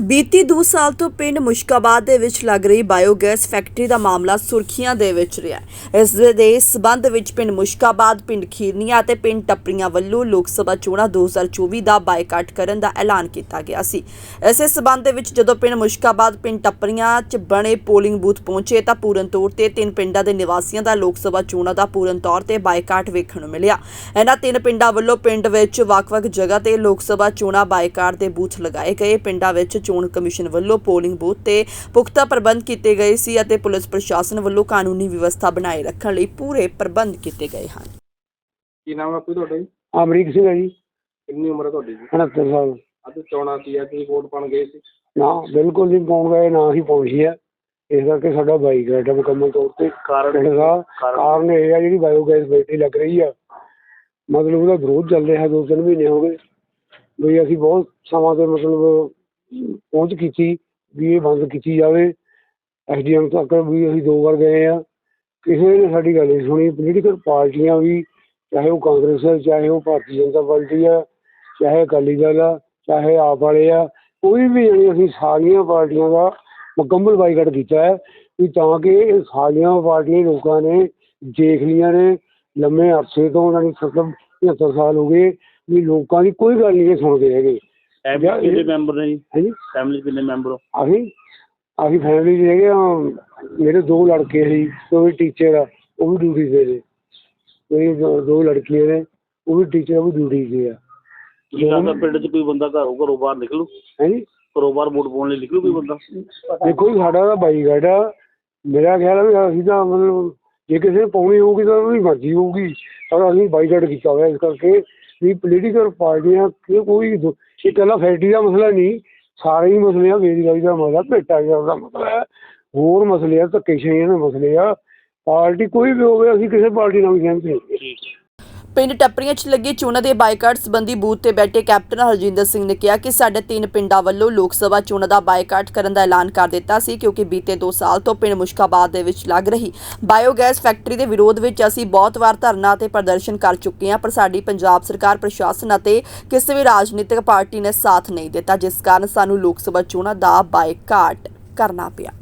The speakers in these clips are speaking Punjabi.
ਬੀਤੀ 2 ਸਾਲ ਤੋਂ ਪਿੰਡ ਮੁਸ਼ਕਾਬਾਦ ਦੇ ਵਿੱਚ ਲੱਗ ਰਹੀ ਬਾਇਓਗੈਸ ਫੈਕਟਰੀ ਦਾ ਮਾਮਲਾ ਸੁਰਖੀਆਂ ਦੇ ਵਿੱਚ ਰਿਹਾ ਇਸ ਦੇ- ਦੇ ਸਬੰਧ ਵਿੱਚ ਪਿੰਡ ਮੁਸ਼ਕਾਬਾਦ, ਪਿੰਡ ਖੀਰਨੀਆਂ ਅਤੇ ਪਿੰਡ ਟੱਪਰੀਆਂ ਵੱਲੋਂ ਲੋਕ ਸਭਾ ਚੋਣਾਂ 2024 ਦਾ ਬਾਈਕਾਟ ਕਰਨ ਦਾ ਐਲਾਨ ਕੀਤਾ ਗਿਆ ਸੀ। ਇਸੇ ਸਬੰਧ ਦੇ ਵਿੱਚ ਜਦੋਂ ਪਿੰਡ ਮੁਸ਼ਕਾਬਾਦ, ਪਿੰਡ ਟੱਪਰੀਆਂ 'ਚ ਬਣੇ ਪੋਲਿੰਗ ਬੂਥ ਪਹੁੰਚੇ ਤਾਂ ਪੂਰਨ ਤੌਰ ਤੇ ਤਿੰਨ ਪਿੰਡਾਂ ਦੇ ਨਿਵਾਸੀਆਂ ਦਾ ਲੋਕ ਸਭਾ ਚੋਣਾਂ ਦਾ ਪੂਰਨ ਤੌਰ ਤੇ ਬਾਈਕਾਟ ਵੇਖਣ ਨੂੰ ਮਿਲਿਆ। ਇਹਨਾਂ ਤਿੰਨ ਪਿੰਡਾਂ ਵੱਲੋਂ ਪਿੰਡ ਵਿੱਚ ਵੱਖ-ਵੱਖ ਜਗ੍ਹਾ ਤੇ ਲੋਕ ਸਭਾ ਚੋਣਾਂ ਬਾਈਕਾਟ ਦੇ ਬੂਥ ਲਗਾਏ ਗਏ। ਪਿੰਡਾਂ ਵਿੱਚ ਚੋਣ ਕਮਿਸ਼ਨ ਵੱਲੋਂ ਪੋਲਿੰਗ ਬੂਥ ਤੇ ਪੁਖਤਾ ਪ੍ਰਬੰਧ ਕੀਤੇ ਗਏ ਸੀ ਅਤੇ ਪੁਲਿਸ ਪ੍ਰਸ਼ਾਸਨ ਵੱਲੋਂ ਕਾਨੂੰਨੀ ਵਿਵਸਥਾ ਬਣਾਏ ਰੱਖਣ ਲਈ ਪੂਰੇ ਪ੍ਰਬੰਧ ਕੀਤੇ ਗਏ ਹਨ। ਕੀ ਨਾਮ ਹੈ ਆਪੂ ਤੁਹਾਡਾ ਜੀ? ਅਮਰੀਕ ਸਿੰਘ ਹੈ ਜੀ। ਕਿੰਨੀ ਉਮਰ ਹੈ ਤੁਹਾਡੀ ਜੀ? 69 ਸਾਲ। ਅੱਜ ਚੋਣਾਂ ਸੀ ਆ ਕੀ ਵੋਟ ਪਾਣ ਗਏ ਸੀ? ਨਾ ਬਿਲਕੁਲ ਨਹੀਂ ਪਾਉਣ ਗਏ ਨਾ ਹੀ ਪਹੁੰਚੀ ਹੈ। ਇਸ ਕਰਕੇ ਸਾਡਾ ਬਾਈਕ ਰਾਈਡ ਹੈ ਮੁਕੰਮਲ ਤੌਰ ਤੇ। ਕਾਰਨ ਪਿੰਡ ਦਾ ਕਾਰਨ ਇਹ ਹੈ ਜਿਹੜੀ ਬਾਇਓਗੈਸ ਫੈਕਟਰੀ ਲੱਗ ਰਹੀ ਆ। ਮਤਲਬ ਉਹਦਾ ਵਿਰੋਧ ਚੱਲ ਰਿਹਾ ਦੋ ਤਿੰਨ ਮਹੀਨੇ ਹੋ ਗਏ। ਵੀ ਅਸੀਂ ਬਹੁਤ ਸਮਾਂ ਤੇ ਮਤਲਬ ਪਹੁੰਚ ਕੀਤੀ ਵੀ ਇਹ ਬੰਦ ਕੀਤੀ ਜਾਵੇ। ਐਸਡੀਐਮ ਤੱਕ ਵੀ ਅਸੀਂ ਦੋ ਵਾਰ ਗਏ ਆ ਕਿਸੇ ਨੇ ਸਾਡੀ ਗੱਲ ਨਹੀਂ ਸੁਣੀ। ਪੋਲੀਟੀਕਲ ਪਾਰਟੀਆਂ ਵੀ, ਚਾਹੇ ਉਹ ਕਾਂਗਰਸ ਹੈ, ਚਾਹੇ ਉਹ ਭਾਰਤੀ ਜਨਤਾ ਪਾਰਟੀ ਆ ਚਾਹੇ ਅਕਾਲੀ ਦਲ ਆ ਚਾਹੇ ਆਪ ਵਾਲੇ ਆ, ਕੋਈ ਵੀ ਜਾਣੀ ਅਸੀਂ ਸਾਰੀਆਂ ਪਾਰਟੀਆਂ ਦਾ ਮੁਕੰਮਲ ਬਾਈਕਾਟ ਕੀਤਾ ਹੈ ਵੀ ਤਾਂ ਕਿ ਇਹ ਸਾਰੀਆਂ ਪਾਰਟੀਆਂ ਲੋਕਾਂ ਨੇ ਦੇਖ ਲੀਆਂ ਨੇ, ਲੰਮੇ ਅਰਸੇ ਤੋਂ ਉਹਨਾਂ ਨੂੰ 70 75 ਸਾਲ ਹੋ ਗਏ, ਵੀ ਲੋਕਾਂ ਦੀ ਕੋਈ ਗੱਲ ਨਹੀਂ ਇਹ ਸੁਣਦੇ ਹੈਗੇ। ਫੈਮਿਲੀ ਕਿੰਨੇ ਮੈਂਬਰ ਨੇ ਜੀ? ਹਾਂਜੀ? ਫੈਮਿਲੀ ਕਿੰਨੇ ਮੈਂਬਰ ਹੋ? ਅਸੀਂ ਅਸੀਂ ਫੈਮਿਲੀ 'ਚ ਹੈਗੇ ਆ ਮੇਰੇ ਦੋ ਲੜਕੇ ਸੀ ਉਹ ਵੀ ਟੀਚਰ ਆ ਉਹ ਵੀ ਡਿਊਟੀ ਤੇ ਨੇ। ਮੇਰੀ ਦੋ ਦੋ ਲੜਕੀਆਂ ਨੇ ਉਹ ਵੀ ਟੀਚਰ ਉਹ ਵੀ ਡਿਊਟੀ ਤੇ ਆ। ਕੀ ਲੱਗਦਾ ਪਿੰਡ 'ਚ ਕੋਈ ਬੰਦਾ ਘਰੋਂ ਘਰੋਂ ਬਾਹਰ ਨਿਕਲੂ? ਹਾਂਜੀ? ਘਰੋਂ ਬਾਹਰ ਵੋਟ ਪਾਉਣ ਲਈ ਨਿਕਲੂ ਕੋਈ ਬੰਦਾ? ਦੇਖੋ ਜੀ ਸਾਡਾ ਤਾਂ ਬਾਈਕਾਟ ਆ। ਮੇਰਾ ਖਿਆਲ ਆ ਵੀ ਅਸੀਂ ਤਾਂ ਮਤਲਬ ਜੇ ਕਿਸੇ ਨੇ ਪਾਉਣੀ ਹੋਊਗੀ ਤਾਂ ਉਹਦੀ ਮਰਜ਼ੀ ਹੋਊਗੀ। ਪਰ ਅਸੀਂ ਬਾਈਕਾਟ ਕੀਤਾ ਹੋਇਆ ਇਸ ਕਰਕੇ ਵੀ ਪੋਲੀਟੀਕਲ ਪਾਰਟੀਆਂ ਕਿ ਕੋਈ ਦੋ- ਇਹ ਇਕੱਲਾ ਫੈਕਟਰੀ ਦਾ ਮਸਲਾ ਨਹੀਂ, ਸਾਰੇ ਹੀ ਮਸਲੇ ਆ, ਬੇਰੁਜ਼ਗਾਰੀ ਦਾ ਮਸਲਾ ਭੇਟਾ ਗਿਆ ਦਾ ਮਸਲਾ ਹੈ ਹੋਰ ਮਸਲੇ ਆ, ਧੱਕੇਸ਼ਾਹੀਆਂ ਦੇ ਮਸਲੇ ਆ, ਪਾਰਟੀ ਕੋਈ ਵੀ ਹੋਵੇ, ਅਸੀਂ ਕਿਸੇ ਪਾਰਟੀ ਨਾਲ ਵੀ ਸਹਿਮਤ ਨਹੀਂ। ਠੀਕ ਪਿੰਡ ਟੱਪਰੀਆਂ 'ਚ ਲੱਗੀ ਚੋਣਾਂ ਦੇ ਬਾਈਕਾਟ ਸੰਬੰਧੀ ਬੂਥ ਤੇ ਬੈਠੇ ਕੈਪਟਨ ਹਰਜਿੰਦਰ ਸਿੰਘ ਨੇ ਕਿਹਾ ਕਿ ਸਾਡੇ ਤਿੰਨ ਪਿੰਡਾਂ ਵੱਲੋਂ ਲੋਕ ਸਭਾ ਚੋਣਾਂ ਦਾ ਬਾਈਕਾਟ ਕਰਨ ਦਾ ਐਲਾਨ ਕਰ ਦਿੱਤਾ ਸੀ ਕਿਉਂਕਿ ਬੀਤੇ 2 ਸਾਲ ਤੋਂ ਪਿੰਡ ਮੁਸ਼ਕਾਬਾਦ ਦੇ ਵਿੱਚ ਲੱਗ ਰਹੀ ਬਾਇਓਗੈਸ ਫੈਕਟਰੀ ਦੇ ਵਿਰੋਧ ਵਿੱਚ ਅਸੀਂ ਬਹੁਤ ਵਾਰ ਧਰਨਾ ਤੇ ਪ੍ਰਦਰਸ਼ਨ ਕਰ ਚੁੱਕੇ ਹਾਂ ਪਰ ਸਾਡੀ ਪੰਜਾਬ ਸਰਕਾਰ ਪ੍ਰਸ਼ਾਸਨ ਅਤੇ ਕਿਸੇ ਵੀ ਰਾਜਨੀਤਿਕ ਪਾਰਟੀ ਨੇ ਸਾਥ ਨਹੀਂ ਦਿੱਤਾ ਜਿਸ ਕਾਰਨ ਸਾਨੂੰ ਲੋਕ ਸਭਾ ਚੋਣਾਂ ਦਾ ਬਾਈਕਾਟ ਕਰਨਾ ਪਿਆ।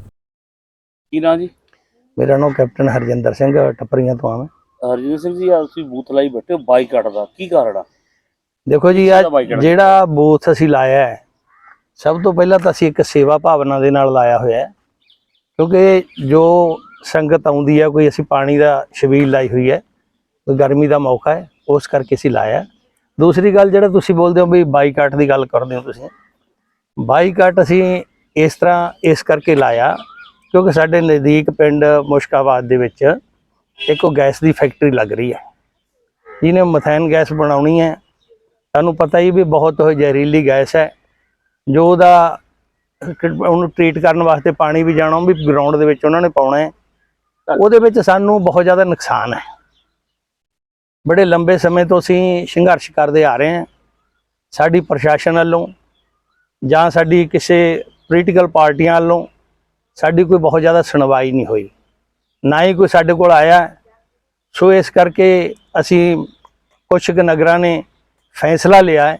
ਕੀ ਨਾਂ ਜੀ? ਮੇਰਾ ਨਾਮ ਕੈਪਟਨ ਹਰਜਿੰਦਰ ਸਿੰਘ ਟੱਪਰੀਆਂ ਤੋਂ ਆ ਮੈਂ ਹਰਜੀਤ ਸਿੰਘ ਜੀ ਆ ਤੁਸੀਂ ਬੂਥ ਲਾਈ ਬੈਠੇ ਹੋ ਬਾਈਕਾਟ ਦਾ ਕੀ ਕਾਰਨ ਆ? ਦੇਖੋ ਜੀ ਆ? ਜਿਹੜਾ ਬੂਥ ਅਸੀਂ ਲਾਇਆ ਹੈ ਸਭ ਤੋਂ ਪਹਿਲਾਂ ਤਾਂ ਅਸੀਂ ਇੱਕ ਸੇਵਾ ਭਾਵਨਾ ਦੇ ਨਾਲ ਲਾਇਆ ਹੋਇਆ ਹੈ। ਕਿਉਂਕਿ ਜੋ ਸੰਗਤ ਆਉਂਦੀ ਹੈ ਕੋਈ ਅਸੀਂ ਪਾਣੀ ਦਾ ਛਬੀਲ ਲਾਈ ਹੋਈ ਹੈ ਕੋਈ ਗਰਮੀ ਦਾ ਮੌਕਾ ਹੈ ਉਸ ਕਰਕੇ ਅਸੀਂ ਲਾਇਆ ਦੂਸਰੀ ਗੱਲ ਜਿਹੜਾ ਤੁਸੀਂ ਬੋਲਦੇ ਹੋ ਵੀ ਬਾਈਕਾਟ ਦੀ ਗੱਲ ਕਰਦੇ ਹੋ ਤੁਸੀਂ ਬਾਈਕਾਟ ਅਸੀਂ ਇਸ ਤਰ੍ਹਾਂ ਇਸ ਕਰਕੇ ਲਾਇਆ ਕਿਉਂਕਿ ਸਾਡੇ ਨਜ਼ਦੀਕ ਪਿੰਡ ਮੁਸ਼ਕਾਬਾਦ ਦੇ ਵਿੱਚ ਇੱਕ ਉਹ ਗੈਸ ਦੀ ਫੈਕਟਰੀ ਲੱਗ ਰਹੀ ਹੈ ਜਿਹਨੇ ਮਥੈਨ ਗੈਸ ਬਣਾਉਣੀ ਹੈ ਸਾਨੂੰ ਪਤਾ ਹੀ ਵੀ ਬਹੁਤ ਉਹ ਜ਼ਹਿਰੀਲੀ ਗੈਸ ਹੈ। ਜੋ ਉਹਦਾ ਉਹਨੂੰ ਟ੍ਰੀਟ ਕਰਨ ਵਾਸਤੇ ਪਾਣੀ ਵੀ ਜਾਣਾ, ਉਹ ਵੀ ਗਰਾਊਂਡ ਦੇ ਵਿੱਚ ਉਹਨਾਂ ਨੇ ਪਾਉਣਾ ਹੈ। ਉਹਦੇ ਵਿੱਚ ਸਾਨੂੰ ਬਹੁਤ ਜ਼ਿਆਦਾ ਨੁਕਸਾਨ ਹੈ। ਬੜੇ ਲੰਬੇ ਸਮੇਂ ਤੋਂ ਅਸੀਂ ਸੰਘਰਸ਼ ਕਰਦੇ ਆ ਰਹੇ ਹਾਂ। ਸਾਡੀ ਪ੍ਰਸ਼ਾਸਨ ਵੱਲੋਂ ਜਾਂ ਸਾਡੀ ਕਿਸੇ ਪੋਲੀਟੀਕਲ ਪਾਰਟੀਆਂ ਵੱਲੋਂ ਸਾਡੀ ਕੋਈ ਬਹੁਤ ਜ਼ਿਆਦਾ ਸੁਣਵਾਈ ਨਹੀਂ ਹੋਈ। ਨਾ ਹੀ ਕੋਈ ਸਾਡੇ ਕੋਲ ਆਇਆ। ਸੋ ਇਸ ਕਰਕੇ ਅਸੀਂ ਕੁਝ ਕੁ ਨਗਰਾਂ ਨੇ ਫੈਸਲਾ ਲਿਆ ਹੈ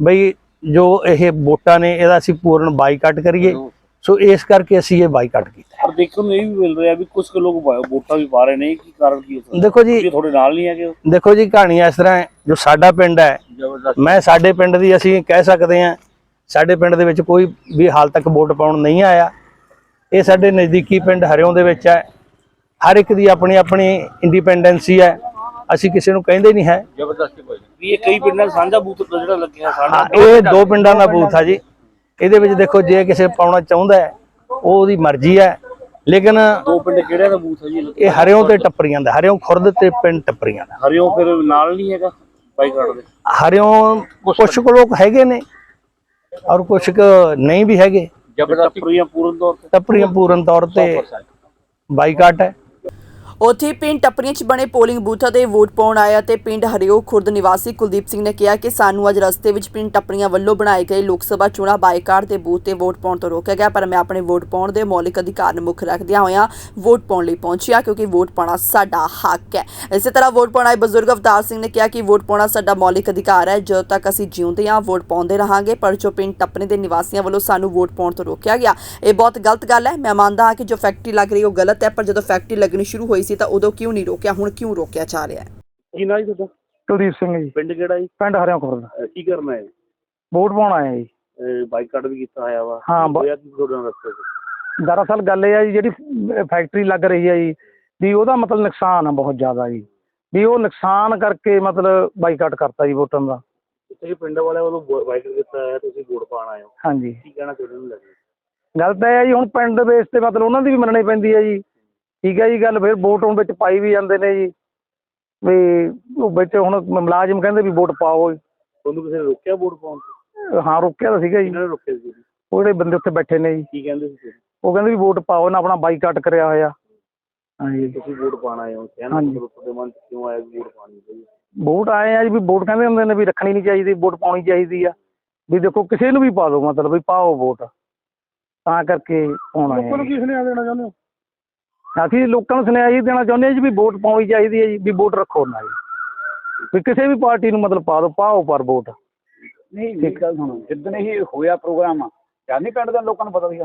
ਬਈ ਜੋ ਇਹ ਵੋਟਾਂ ਨੇ ਇਹਦਾ ਅਸੀਂ ਪੂਰਨ ਬਾਈਕਾਟ ਕਰੀਏ। ਸੋ ਇਸ ਕਰਕੇ ਅਸੀਂ ਇਹ ਬਾਈਕਾਟ ਕੀਤਾ ਪਰ ਦੇਖਣ ਨੂੰ ਇਹ ਵੀ ਮਿਲ ਰਿਹਾ ਵੀ ਕੁਝ ਕੁ ਲੋਕ ਵੋਟਾਂ ਵੀ ਪਾ ਰਹੇ ਨੇ। ਕੀ ਕਾਰਨ ਕੀ ਹੋ ਸਕਦਾ ਦੇਖੋ ਜੀ ਤੁਹਾਡੇ ਨਾਲ ਨਹੀਂ ਹੈਗੇ। ਦੇਖੋ ਜੀ ਕਹਾਣੀ ਇਸ ਤਰ੍ਹਾਂ ਹੈ ਜੋ ਸਾਡਾ ਪਿੰਡ ਹੈ ਮੈਂ ਸਾਡੇ ਪਿੰਡ ਦੀ ਅਸੀਂ ਕਹਿ ਸਕਦੇ ਹਾਂ ਸਾਡੇ ਪਿੰਡ ਦੇ ਵਿੱਚ ਕੋਈ ਵੀ ਹਾਲ ਤੱਕ ਵੋਟ ਪਾਉਣ ਨਹੀਂ ਆਇਆ। ਇਹ ਸਾਡੇ ਨਜ਼ਦੀਕੀ ਪਿੰਡ ਹਰਿਓਂ ਦੇ ਵਿੱਚ ਹੈ। ਹਰ ਇੱਕ ਦੀ ਆਪਣੀ ਆਪਣੀ ਇੰਡੀਪੈਂਡੈਂਸੀ ਹੈ ਅਸੀਂ ਕਿਸੇ ਨੂੰ ਕਹਿੰਦੇ ਨਹੀਂ ਹੈ। ਜ਼ਬਰਦਸਤੀ ਕੋਈ ਵੀ ਇਹ ਕਈ ਪਿੰਡਾਂ 'ਚ ਸਾਂਝਾ ਬੂਥ ਜਿਹੜਾ ਲੱਗਿਆ ਹਾਂ ਸਾਂਝਾ ਇਹ ਦੋ ਪਿੰਡਾਂ ਦਾ ਬੂਥ ਆ ਜੀ। ਇਹਦੇ ਵਿੱਚ ਦੇਖੋ ਜੇ ਕਿਸੇ ਪਾਉਣਾ ਚਾਹੁੰਦਾ ਹੈ ਉਹ ਉਹਦੀ ਮਰਜ਼ੀ ਹੈ। ਲੇਕਿਨ ਦੋ ਪਿੰਡ ਕਿਹੜਿਆਂ ਦਾ ਬੂਥ ਹੈ ਜੀ? ਇਹ ਹਰਿਓਂ ਤੇ ਟੱਪਰੀਆਂ ਦਾ ਹਰਿਓਂ ਖੁਰਦ ਤੇ ਪਿੰਡ ਟੱਪਰੀਆਂ ਦਾ। ਹਰਿਓਂ ਫਿਰ ਨਾਲ ਨਹੀਂ ਹੈਗਾ ਬਾਈਕਾਟ ਦੇ? ਹਰਿਓਂ ਕੁਛ ਕੁ ਲੋਕ ਹੈਗੇ ਨੇ ਔਰ ਕੁਛ ਕੁ ਨਹੀਂ ਵੀ ਹੈਗੇ। ਜ਼ਬਰਦਸਤੀ ਪੂਰਨ ਤੌਰ ਤੇ? ਟੱਪਰੀਆਂ ਪੂਰਨ ਤੌਰ ਤੇ ਬਾਈਕਾਟ ਹੈ। ਉੱਥੇ ਪਿੰਡ ਟੱਪਰੀਆਂ 'ਚ ਬਣੇ ਪੋਲਿੰਗ ਬੂਥਾਂ ਤੇ ਵੋਟ ਪਾਉਣ ਆਇਆ ਅਤੇ ਪਿੰਡ ਹਰਿਓ ਖੁਰਦ ਨਿਵਾਸੀ ਕੁਲਦੀਪ ਸਿੰਘ ਨੇ ਕਿਹਾ ਕਿ ਸਾਨੂੰ ਅੱਜ ਰਸਤੇ ਵਿੱਚ ਪਿੰਡ ਟੱਪਰੀਆਂ ਵੱਲੋਂ ਬਣਾਏ ਗਏ ਲੋਕ ਸਭਾ ਚੋਣਾਂ ਬਾਈਕਾਟ ਦੇ ਬੂਥ ਤੇ ਵੋਟ ਪਾਉਣ ਤੋਂ ਰੋਕਿਆ ਗਿਆ, ਪਰ ਮੈਂ ਆਪਣੇ ਵੋਟ ਪਾਉਣ ਦੇ ਮੌਲਿਕ ਅਧਿਕਾਰ ਨੂੰ ਮੁੱਖ ਰੱਖਦਿਆਂ ਹੋਇਆਂ ਵੋਟ ਪਾਉਣ ਲਈ ਪਹੁੰਚਿਆ ਕਿਉਂਕਿ ਵੋਟ ਪਾਉਣਾ ਸਾਡਾ ਹੱਕ ਹੈ। ਇਸੇ ਤਰ੍ਹਾਂ ਵੋਟ ਪਾਉਣ ਆਏ ਬਜ਼ੁਰਗ ਅਵਤਾਰ ਸਿੰਘ ਨੇ ਕਿਹਾ ਕਿ ਵੋਟ ਪਾਉਣਾ ਸਾਡਾ ਮੌਲਿਕ ਅਧਿਕਾਰ ਹੈ, ਜਦੋਂ ਤੱਕ ਅਸੀਂ ਜਿਉਂਦੇ ਹਾਂ, ਵੋਟ ਪਾਉਂਦੇ ਰਹਾਂਗੇ, ਪਰ ਜੋ ਪਿੰਡ ਟੱਪਰੇ ਦੇ ਨਿਵਾਸੀਆਂ ਵੱਲੋਂ ਸਾਨੂੰ ਵੋਟ ਪਾਉਣ ਤੋਂ ਰੋਕਿਆ ਗਿਆ, ਇਹ ਬਹੁਤ ਗਲਤ ਗੱਲ ਹੈ। ਮੈਂ ਮੰਨਦਾ ਹਾਂ ਕਿ ਜੋ ਫੈਕਟਰੀ ਲੱਗ ਰਹੀ ਉਹ ਗਲਤ ਹੈ, ਪਰ ਜਦੋਂ ਫੈਕਟਰੀ ਲੱਗਣੀ ਸ਼ੁਰੂ ਹੋਈ ਸੀ ਤਾਂ ਉਦੋਂ ਕਿਉਂ ਨਹੀਂ ਰੋਕਿਆ? ਹੁਣ ਕਿਉਂ ਰੋਕਿਆ ਜਾ ਰਿਹਾ ਹੈ? ਕੀ ਨਾ ਜੀ ਤੁਹਾਡਾ? ਕੁਲਦੀਪ ਸਿੰਘ ਜੀ। ਪਿੰਡ ਕਿਹੜਾ ਜੀ? ਪਿੰਡ ਹਰਿਆਂ ਖੁਰਦ। ਅਹ ਕੀ ਕਰਨਾ ਹੈ ਵੋਟ ਪਾਉਣ ਆਏ ਜੀ। ਬਾਈਕਾਟ ਵੀ ਕੀਤਾ ਹੋਇਆ ਵਾ। ਹਾਂ, ਬ- ਹੋਇਆ? ਕੀ ਤੁਹਾਡੇ ਨਾਲ ਰਸਤੇ 'ਚ? ਦਰਅਸਲ ਗੱਲ ਇਹ ਆ ਜੀ ਜਿਹੜੀ ਫੈਕਟਰੀ ਲੱਗ ਰਹੀ ਹੈ ਜੀ ਵੀ ਉਹਦਾ ਮਤਲਬ ਨੁਕਸਾਨ ਆ ਬਹੁਤ ਜ਼ਿਆਦਾ ਜੀ। ਵੀ ਉਹ ਨੁਕਸਾਨ ਕਰਕੇ ਮਤਲਬ ਬਾਈਕਾਟ ਕਰਤਾ ਜੀ ਵੋਟਾਂ ਦਾ। ਤੁਸੀਂ ਪਿੰਡ ਵਾਲਿਆਂ ਵੱਲੋਂ ਬਾਈਕਾਟ ਕੀਤਾ ਹੋਇਆ ਤੁਸੀਂ ਵੋਟ ਪਾਣ ਆਏ ਹੋ। ਹਾਂਜੀ। ਕੀ ਕਹਿਣਾ ਚਾਹੁੰਦੇ ਹੋ ਲੱਗੇ ਗੱਲ ਤਾਂ ਇਹ ਹੈ ਜੀ ਹੁਣ ਪਿੰਡ ਬੇਸ ਤੇ ਮਤਲਬ ਉਹਨਾਂ ਦੀ ਵੀ ਮੰਨਣੀ ਪੈਂਦੀ ਹੈ ਜੀ। ਠੀਕ ਹੈ ਜੀ ਗੱਲ ਫਿਰ ਵੋਟ ਹੁਣ ਵਿੱਚ ਪਾਈ ਵੀ ਜਾਂਦੇ ਨੇ ਜੀ। ਵੀ ਉਹ ਵਿੱਚ ਹੁਣ ਮੁਲਾਜ਼ਮ ਕਹਿੰਦੇ ਵੀ ਵੋਟ ਪਾਓ ਤੁਹਾਨੂੰ ਕਿਸੇ ਨੇ ਰੋਕਿਆ ਵੋਟ ਪਾਉਣ ਤੋਂ? ਹਾਂ ਰੋਕਿਆ ਤਾਂ ਸੀਗਾ ਜੀ। ਕਿਹਨਾਂ ਨੇ ਰੋਕਿਆ ਸੀ? ਉਹ ਜਿਹੜੇ ਬੰਦੇ ਉੱਥੇ ਬੈਠੇ ਨੇ ਜੀ। ਕੀ ਕਹਿੰਦੇ ਸੀ? ਉਹ ਕਹਿੰਦੇ ਵੀ ਵੋਟ ਪਾਓ ਨਾ ਆਪਣਾ ਬਾਈਕਾਟ ਕਰਿਆ ਹੋਇਆ। ਹਾਂਜੀ। ਤੁਸੀਂ ਵੋਟ ਪਾਣ ਆਏ ਹੋ ਕਹਿਣਾ ਤੁਹਾਡੇ ਮਨ 'ਚ ਕਿਉਂ ਆਇਆ ਵੋਟ ਪਾਣੀ ਚਾਹੀਦੀ? ਵੋਟ ਆਏ ਆ ਜੀ ਵੀ ਵੋਟ ਕਹਿੰਦੇ ਹੁੰਦੇ ਨੇ ਵੀ ਰੱਖਣੀ ਨਹੀਂ ਚਾਹੀਦੀ ਵੋਟ ਪਾਉਣੀ ਚਾਹੀਦੀ ਆ। ਵੀ ਦੇਖੋ ਕਿਸੇ ਨੂੰ ਵੀ ਪਾ ਦਿਓ ਮਤਲਬ ਵੀ ਪਾਓ ਵੋਟ। ਤਾਂ ਕਰਕੇ ਪਾਉਣਾ ਹੈ ਕੀ ਸੁਨੇਹਾ ਦੇਣਾ ਚਾਹੁੰਦੇ ਹੋ? ਅਸੀਂ ਲੋਕਾਂ ਨੂੰ ਸੁਨੇਹਾ ਇਹ ਦੇਣਾ ਚਾਹੁੰਦੇ ਹਾਂ ਜੀ ਵੀ ਵੋਟ ਪਾਉਣੀ ਚਾਹੀਦੀ ਹੈ ਜੀ ਵੀ ਵੋਟ ਰੱਖੋ ਨਾ ਜੀ ਵੀ ਕਿਸੇ ਵੀ ਪਾਰਟੀ ਨੂੰ ਮਤਲਬ ਪਾ ਦਿਓ ਪਾਓ ਪਰ ਵੋਟ। ਨਹੀਂ ਮੇਰੀ ਗੱਲ ਸੁਣੋ ਜਿੱਦਣ ਇਹ ਹੋਇਆ ਪ੍ਰੋਗਰਾਮ ਨਹੀਂ ਪਿੰਡ ਦੇ ਲੋਕਾਂ ਨੂੰ ਪਤਾ ਸੀਗਾ।